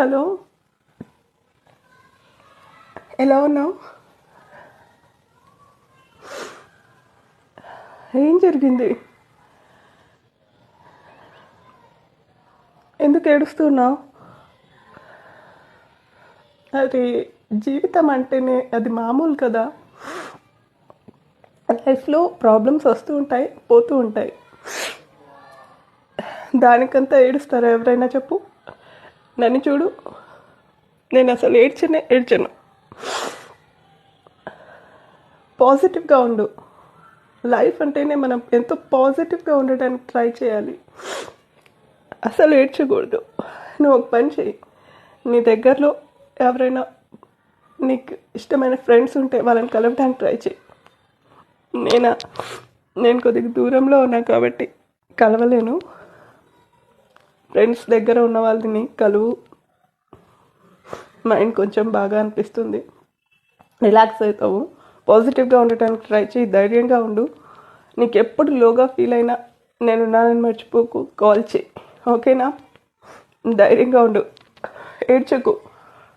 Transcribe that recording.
Hello. ఎలా ఉన్నావు? ఏం జరిగింది? ఎందుకు ఏడుస్తున్నావు? అది జీవితం అంటేనే అది మామూలు కదా. లైఫ్లో ప్రాబ్లమ్స్ వస్తూ ఉంటాయి పోతూ ఉంటాయి. దానికంతా ఏడుస్తారా ఎవరైనా చెప్పు. నన్ను చూడు. నేను అసలు ఏడ్చనే ఏడ్చను. పాజిటివ్గా ఉండు. లైఫ్ అంటేనే మనం ఎంతో పాజిటివ్గా ఉండడానికి ట్రై చేయాలి. అసలు ఏడ్చకూడదు. నువ్వు ఒక పని చెయ్యి. నీ దగ్గరలో ఎవరైనా నీకు ఇష్టమైన ఫ్రెండ్స్ ఉంటే వాళ్ళని కలవడానికి ట్రై చేయి నేనా? నేను కొద్దిగా దూరంలో ఉన్నా కాబట్టి కలవలేను. ఫ్రెండ్స్ దగ్గర ఉన్న వాళ్ళని కలువు. మైండ్ కొంచెం బాగా అనిపిస్తుంది. రిలాక్స్ అవుతావు. పాజిటివ్గా ఉండటానికి ట్రై చేయి. ధైర్యంగా ఉండు. నీకు ఎప్పుడు లోగా ఫీల్ అయినా నేను ఉన్నానని మర్చిపోకు. కాల్ చేయి. ఓకేనా ధైర్యంగా ఉండు. ఏడ్చకు.